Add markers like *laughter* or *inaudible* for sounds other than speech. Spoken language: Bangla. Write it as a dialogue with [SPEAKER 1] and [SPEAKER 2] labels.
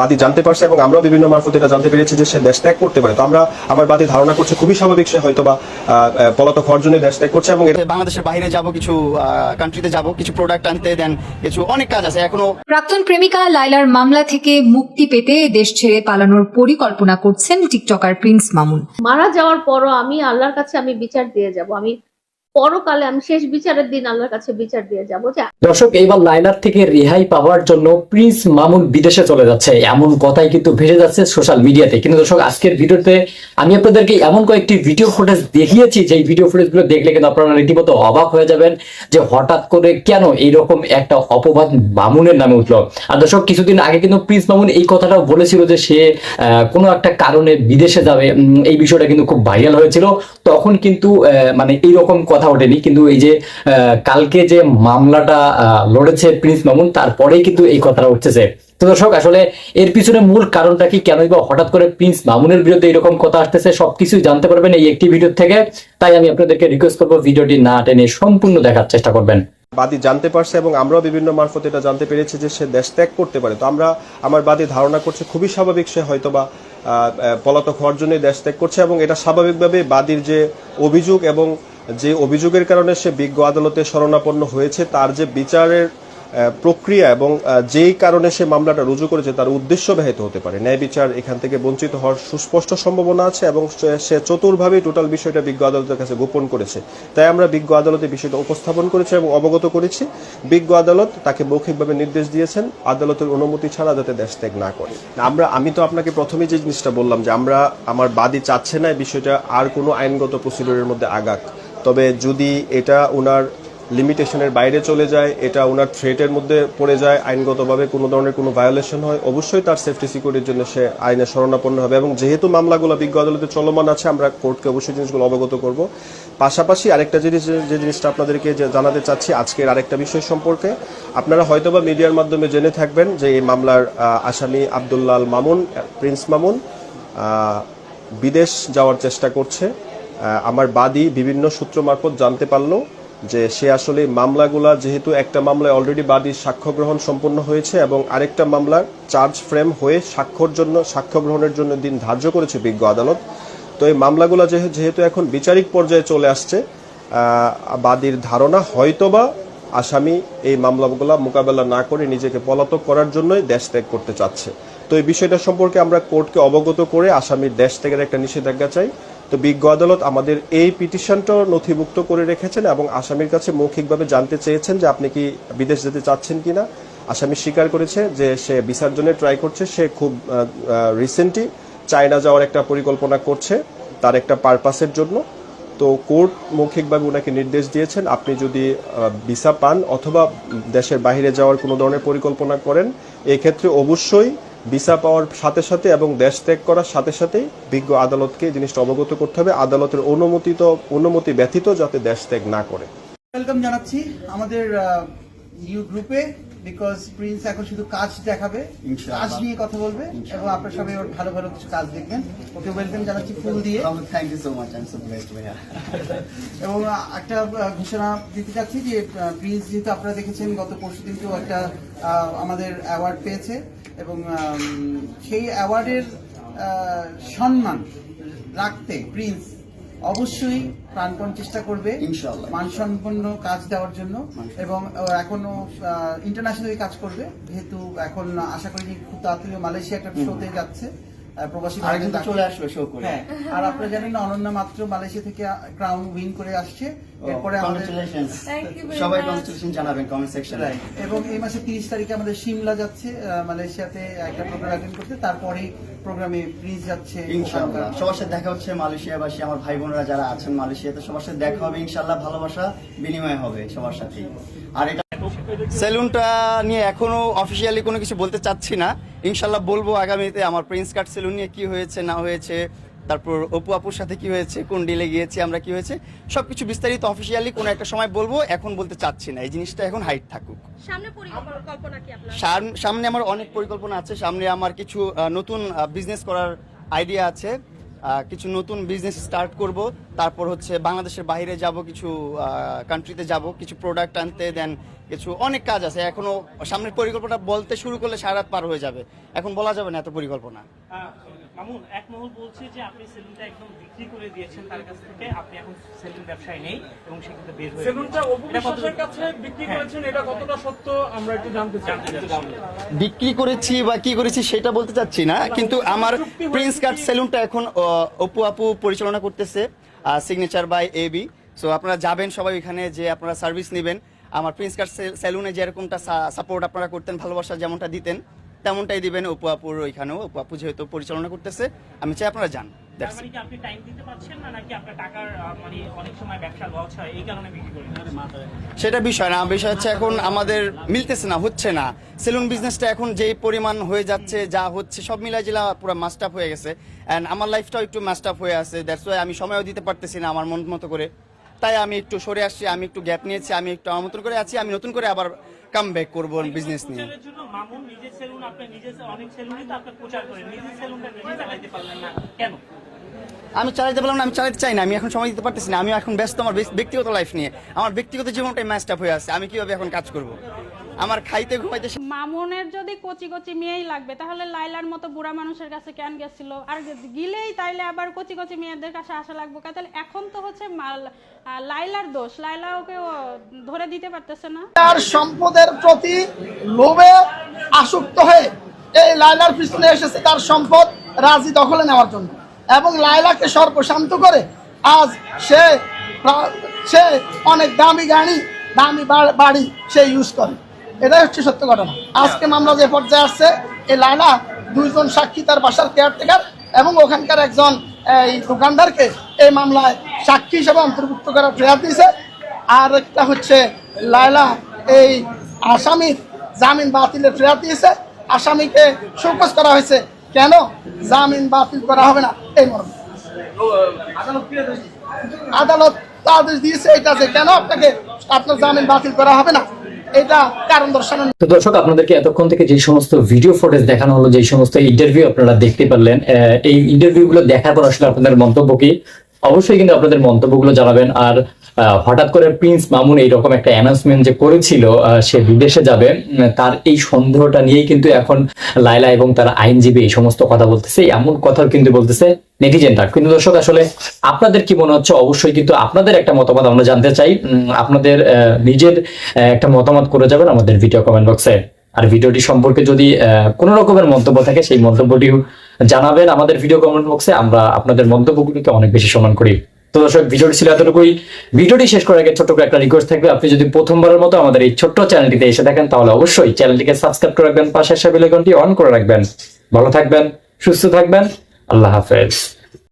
[SPEAKER 1] বাদী জানতে পারছে এবং আমরাও বিভিন্ন মারফত এটা জানতে পেরেছি যে সে দেশ ত্যাগ করতে পারে। তো আমরা আমার বাদী ধারণা করছে খুবই স্বাভাবিক সে হয়তো বা পলাতক হওয়ার জন্য দেশ ত্যাগ করছে এবং
[SPEAKER 2] বাংলাদেশের বাইরে যাব কিছু কান্ট্রিতে যাব কিছু প্রোডাক্ট আনতে দেন কিছু অনেক কাজ আছে। এখনও
[SPEAKER 3] প্রাক্তন প্রেমিকা লাইলার মামলা থেকে মুক্তি পেতে দেশ ছেড়ে পালানোর পরিকল্পনা করছেন টিকটকার প্রিন্স মামুন।
[SPEAKER 4] মারা যাওয়ার পরও আমি আল্লাহর কাছে আমি বিচার দিয়ে যাব। আমি পরকালে আমি শেষ বিচারের দিন আল্লাহর কাছে বিচার দিয়ে যাব।
[SPEAKER 5] দর্শক, এইবার লাইলার থেকে রেহাই পাওয়ার জন্য প্রিন্স মামুন বিদেশে চলে যাচ্ছে। এমন কথাই কিন্তু ভেসে যাচ্ছে সোশ্যাল মিডিয়াতে। কিন্তু দর্শক, আজকের ভিডিওতে আমি আপনাদেরকে এমন কয়েকটি ভিডিও ফুটেজ দেখিয়েছি। যে ভিডিও ফুটেজগুলো দেখলে কিন্তু আপনারা রীতিমতো অবাক হয়ে যাবেন যে হঠাৎ করে কেন এইরকম একটা অপবাদ মামুনের নামে উঠল। আর দর্শক, কিছুদিন আগে কিন্তু প্রিন্স মামুন এই কথাটাও বলেছিল যে সে কোনো একটা কারণে বিদেশে যাবে। এই বিষয়টা কিন্তু খুব ভাইরাল হয়েছিল। তখন কিন্তু মানে এইরকম কথা ওঠেনি। কিন্তু এই যে কালকে যে মামলাটা লড়েছে প্রিন্স মামুন, তারপরেই কিন্তু এই কথাটা উঠতেছে তো দর্শক, আসলে এর পিছনে মূল কারণটা কি, কেনই বা হঠাৎ করে প্রিন্স মামুনের বিরুদ্ধে এরকম কথা আসতেছে, সবকিছুই জানতে পারবেন এই একটি ভিডিও থেকে। তাই আমি আপনাদেরকে রিকোয়েস্ট করব ভিডিওটি না টেনে সম্পূর্ণ দেখার চেষ্টা করবেন।
[SPEAKER 1] বাদী জানতে পারছে এবং আমরাও বিভিন্ন মারফত এটা জানতে পেরেছি যে সে দেশ ত্যাগ করতে পারে। তো আমরা, আমার বাদী ধারণা করছে খুবই স্বাভাবিক সে হয়তো বা পলাতক হওয়ার জন্য দেশ ত্যাগ করছে এবং এটা স্বাভাবিকভাবে বাদীর যে অভিযোগ এবং যে অভিযোগের কারণে সে বিজ্ঞ আদালতে শরণাপন্ন হয়েছে, তার যে বিচারের প্রক্রিয়া এবং যেই কারণে সে মামলাটা রুজু করেছে, তার উদ্দেশ্য ব্যাহত হতে পারে। ন্যায় বিচার এখান থেকে বঞ্চিত হওয়ার সুস্পষ্ট সম্ভাবনা আছে এবং সে- চতুরভাবেই টোটাল বিষয়টা বিজ্ঞ আদালতের কাছে গোপন করেছে। তাই আমরা বিজ্ঞ আদালতে বিষয়টা উপস্থাপন করেছি এবং অবগত করেছি। বিজ্ঞ আদালত তাকে মৌখিকভাবে নির্দেশ দিয়েছেন, আদালতের অনুমতি ছাড়া যাতে দেশ ত্যাগ না করে। আমরা, আমি তো আপনাকে প্রথমেই যে জিনিসটা বললাম যে আমরা, আমার বাদী চাচ্ছে না, এই বিষয়টা আর কোনো আইনগত প্রসিডিউরের মধ্যে আগাক তবে যদি এটা ওনার লিমিটেশনের বাইরে চলে যায়, এটা ওনার থ্রেটের মধ্যে পড়ে যায়, আইনগতভাবে কোনো ধরনের কোনো ভায়োলেশন হয়, অবশ্যই তার সেফটি সিকিউরিটির জন্য সে আইনে শরণাপন্ন হবে এবং যেহেতু মামলাগুলো বিজ্ঞ আদালতে চলমান আছে, আমরা কোর্টকে অবশ্যই জিনিসগুলো অবগত করব। পাশাপাশি আরেকটা জিনিস, যে- জিনিসটা আপনাদেরকে জানাতে চাচ্ছি, আজকের আরেকটা বিষয় সম্পর্কে, আপনারা হয়তোবা মিডিয়ার মাধ্যমে জেনে থাকবেন যে এই মামলার আসামি আবদুল্লাল মামুন, প্রিন্স মামুন বিদেশ যাওয়ার চেষ্টা করছে। আমার বাদী বিভিন্ন সূত্র মারফত জানতে পারল যে সে আসলে মামলাগুলা যেহেতু একটা মামলায় অলরেডি বাদীর সাক্ষ্য গ্রহণ সম্পন্ন হয়েছে এবং আরেকটা মামলার চার্জ ফ্রেম হয়ে সাক্ষ্যর জন্য, সাক্ষ্য গ্রহণের জন্য দিন ধার্য করেছে বিজ্ঞ আদালত। তো এই মামলাগুলো যেহে- যেহেতু এখন বিচারিক পর্যায়ে চলে আসছে বাদীর ধারণা হয়তোবা আসামি এই মামলাগুলো মোকাবেলা না করে নিজেকে পলাতক করার জন্যই দেশ ত্যাগ করতে চাচ্ছে। তো এই বিষয়টা সম্পর্কে আমরা কোর্টকে অবগত করে আসামির দেশ ত্যাগের একটা নিষেধাজ্ঞা চাই। তো বিজ্ঞ আদালত আমাদের এই পিটিশনটাও নথিভুক্ত করে রেখেছেন এবং আসামির কাছে মৌখিকভাবে জানতে চেয়েছেন যে আপনি কি বিদেশ যেতে চাচ্ছেন কিনা। আসামি স্বীকার করেছে যে সে ভিসার জন্য ট্রাই করছে, সে খুব রিসেন্টলি চায়না যাওয়ার একটা পরিকল্পনা করছে তার একটা পারপাসের জন্য। তো কোর্ট মৌখিকভাবে ওনাকে নির্দেশ দিয়েছেন, আপনি যদি ভিসা পান অথবা দেশের বাইরে যাওয়ার কোনো ধরনের পরিকল্পনা করেন, এক্ষেত্রে অবশ্যই ভিসা পাওয়ার সাথে সাথে এবং দেশ ত্যাগ করার সাথে সাথেই বিজ্ঞ আদালতকে এই জিনিসটা অবগত করতে হবে। আদালতের অনুমোদিত অনুমতি ব্যতীত যাতে দেশ ত্যাগ না করে।
[SPEAKER 6] ওয়েলকাম জানাচ্ছি আমাদের নিউ গ্রুপে বিকজ প্রিন্স এখন শুধু কাজ দেখাবে কাজ নিয়ে কথা বলবে এবং আপনার সবাই ওর ভালো ভালো কিছু কাজ দেখবেন। ওকে ওয়েলকাম জানাচ্ছি ফুল দিয়ে।
[SPEAKER 2] Thank you so much I am so blessed ভাইয়া। *laughs*
[SPEAKER 6] এবং একটা ঘোষণা দিতে চাচ্ছি যে প্রিন্স যেহেতু আপনারা দেখেছেন গত পরশু দিনকেও একটা আমাদের অ্যাওয়ার্ড পেয়েছে। এবং সেই অ্যাওয়ার্ডের সম্মান রাখতে প্রিন্স অবশ্যই প্রাণপণ চেষ্টা করবে। মানসম্পন্ন কাজ দেওয়ার জন্য এবং এখনও ইন্টারন্যাশনালি কাজ করবে। যেহেতু এখন আশা করি খুব তাড়াতাড়ি মালয়েশিয়া একটা শোতে যাচ্ছে। প্রবাসী
[SPEAKER 2] আর কিন্তু চলে আসবে শো করে।
[SPEAKER 6] হ্যাঁ আর আপনারা জানেন না অনন্যা মাত্র মালয়েশিয়া থেকে ক্রাউন উইন করে আসছে। এরপরে
[SPEAKER 2] কংগ্রেচুলেশনস সবাই. কংগ্রেচুলেশন জানাবেন কমেন্ট সেকশনে
[SPEAKER 6] এবং এই মাসে তিরিশ তারিখে আমাদের সিমলা যাচ্ছে আহ, মালয়েশিয়াতে একটা প্রোগ্রাম অ্যাটেন্ড করতে। তারপরে প্রোগ্রামে প্রিন্স যাচ্ছে।
[SPEAKER 2] ইনশাআল্লাহ। সবার সাথে দেখা হচ্ছে মালয়েশিয়াবাসী আমার ভাই বোনরা যারা আছেন মালয়েশিয়াতে। সবার সাথে দেখা হবে ইনশাআল্লাহ ভালোবাসা বিনিময় হবে সবার সাথে আর এটা সেলুনটা নিয়ে এখনও অফিসিয়ালি কোনো কিছু বলতে চাচ্ছি না। ইনশাল্লাহ বলব আগামীতে আমার প্রিন্স কাট সেলুন নিয়ে কি হয়েছে না হয়েছে তারপর অপু আপুর সাথে কি হয়েছে কোন ডিলে গিয়েছি আমরা কি হয়েছে সবকিছু বিস্তারিত অফিসিয়ালি কোনো একটা সময় বলব এখন বলতে চাচ্ছি না। এই জিনিসটা এখন হাইট থাকুক।
[SPEAKER 4] সামনে পরিকল্পনা কি আপনার?
[SPEAKER 2] সামনে আমার অনেক পরিকল্পনা আছে সামনে আমার কিছু নতুন বিজনেস করার আইডিয়া আছে। কিছু নতুন বিজনেস স্টার্ট করব তারপর হচ্ছে বাংলাদেশের বাইরে যাব কিছু কান্ট্রিতে যাব কিছু প্রোডাক্ট আনতে দেন কিছু অনেক কাজ আছে। এখনও সামনের পরিকল্পনা বলতে শুরু করলে সারা পার হয়ে যাবে। এখন বলা যাবে না এত পরিকল্পনা।
[SPEAKER 7] আহ, মামুন এক মহল বলছে যে আপনি সেলুনটা একদম বিক্রি করে দিয়েছেন তার কাছ থেকে আপনি এখন সেলুন ব্যবসায় নেই এবং সেক্ষেত্রে বের হয়ে
[SPEAKER 8] সেলুনটা কাছে বিক্রি করেছেন এটা কতটা সত্য আমরা একটু জানতে চাই।
[SPEAKER 2] বিক্রি করেছি বা কি করেছি সেটা বলতে চাচ্ছি না কিন্তু আমার প্রিন্স কাট সেলুনটা এখন আহ, অপু আপু পরিচালনা করতেছে সিগনেচার বাই এবি সো আপনারা যাবেন সবাই এখানে যে আপনারা সার্ভিস নেবেন। আমার প্রিন্স কাট সেলুনে যেরকমটা সাপোর্ট আপনারা করতেন ভালোবাসা যেমনটা দিতেন তেমনটাই দিবেন অপু আপুর ওইখানেও। অপু আপু যেহেতু পরিচালনা করতেছে আমি চাই আপনারা যান.
[SPEAKER 7] মানে মানে
[SPEAKER 2] সেটা বিষয় না বিষয় হচ্ছে এখন আমাদের মিলতেছে না হচ্ছে না। সেলুন বিজনেসটা এখন যেই পরিমাণ হয়ে যাচ্ছে যা হচ্ছে সব মিলাই জেলা পুরো মাস্ট আপ হয়ে গেছে। অ্যান্ড আমার লাইফটাও একটু মাস্ট আপ হয়ে আছে দ্যাটস ওয়াই আমি সময়ও দিতে পারতেছি না আমার মন মতো করে। তাই আমি একটু সরে আসছি আমি একটু গ্যাপ নিয়েছি আমি একটু আমার মতন করে আছি আমি নতুন করে আবার কাম ব্যাক করব বিজনেস নিয়ে।
[SPEAKER 7] চালাইতে
[SPEAKER 2] আমি চালাইতে পারলাম না আমি চালাতে চাই না আমি এখন সময় দিতে পারতেছি না আমি এখন ব্যস্ত আমার ব্যক্তিগত লাইফ নিয়ে। আমার ব্যক্তিগত জীবনটাই ম্যাচড আপ হয়ে আছে আমি কীভাবে এখন কাজ করব? আমার খাইতে ঘুমাইতে
[SPEAKER 9] মামুনের যদি কচি কচি মেয়েই লাগবে, তাহলে লাইলার মতো বুড়া মানুষের কাছে কেন গেছিল? আর গিলেই তাইলে আবার কচি কচি মেয়েদের কাছে আসা লাগবে তাহলে এখন তো হচ্ছে লাইলার দোষ। লাইলা ওকে ধরে দিতে পারতেছে না।
[SPEAKER 10] তার সম্পদের প্রতি লোভে আসক্ত হয়ে এই লাইলার পিছনে এসেছে তার সম্পদ রাজি দখলে নেওয়ার জন্য। এবং লায়লাকে সর্বশান্ত করে আজ সে সে অনেক দামি গাড়ি, দামি বাড়ি সে ইউজ করে। এটাই হচ্ছে সত্য ঘটনা। আজকে মামলা যে পর্যায়ে আসছে, এই লায়লা দুইজন সাক্ষী তার বাসার কেয়ারটেকার এবং ওখানকার একজন, এই দোকানদারকে এই মামলায় সাক্ষী হিসেবে অন্তর্ভুক্ত করার প্রেয়ার দিয়েছে। আর একটা হচ্ছে লায়লা এই আসামির জামিন বাতিলের ফেরত দিয়েছে। আসামিকে শোকজ করা হয়েছে। কেন? জামিন বাতিল করা হবে না। এই মর্মে। আদালত আদেশ দিয়েছে এটা যে কেন আপনাকে আপনার জামিন বাতিল করা হবে না? কারণ
[SPEAKER 5] তো দর্শক, আপনাদেরকে এতক্ষণ থেকে যে সমস্ত ভিডিও ফুটেজ দেখানো হলো, যে সমস্ত ইন্টারভিউ আপনারা দেখতে পারলেন এই ইন্টারভিউ গুলো দেখার পর আসলে আপনাদের মন্তব্য কি? অবশ্যই কিন্তু আপনাদের মন্তব্যগুলো জানাবেন। আর হঠাৎ করে প্রিন্স মামুন এইরকম একটা অ্যানাউন্সমেন্ট যে করেছিল সে বিদেশে যাবে তার এই সন্দেহটা নিয়েই কিন্তু এখন লাইলা এবং তার আইনজীবী এই সমস্ত কথা বলতেছে এমন কথাও কিন্তু বলতেছে নেটিজেনরা। কিন্তু দর্শক, আসলে আপনাদের কি মনে হচ্ছে? অবশ্যই কিন্তু আপনাদের একটা মতামত আমরা জানতে চাই। আপনাদের নিজের একটা মতামত করে যাবেন আমাদের ভিডিও কমেন্ট বক্সে আর ভিডিওটি সম্পর্কে যদি কোনো রকমের মন্তব্য থাকে, সেই মন্তব্যটিও জানাবেন আমাদের ভিডিও কমেন্ট বক্সে আমরা আপনাদের মন্তব্যগুলিকে অনেক বেশি সম্মান করি। তো দর্শক, ভিডিওটি ছিল এতটুকুই। ভিডিওটি শেষ করার আগে ছোট্ট করে একটা রিকোয়েস্ট থাকবে। আপনি যদি প্রথমবারের মতো আমাদের এই ছোট্ট চ্যানেলটিতে এসে থাকেন, তাহলে অবশ্যই চ্যানেলটিকে সাবস্ক্রাইব করে রাখবেন, পাশে আইকনটি অন করে রাখবেন। ভালো থাকবেন, সুস্থ থাকবেন। আল্লাহ হাফেজ।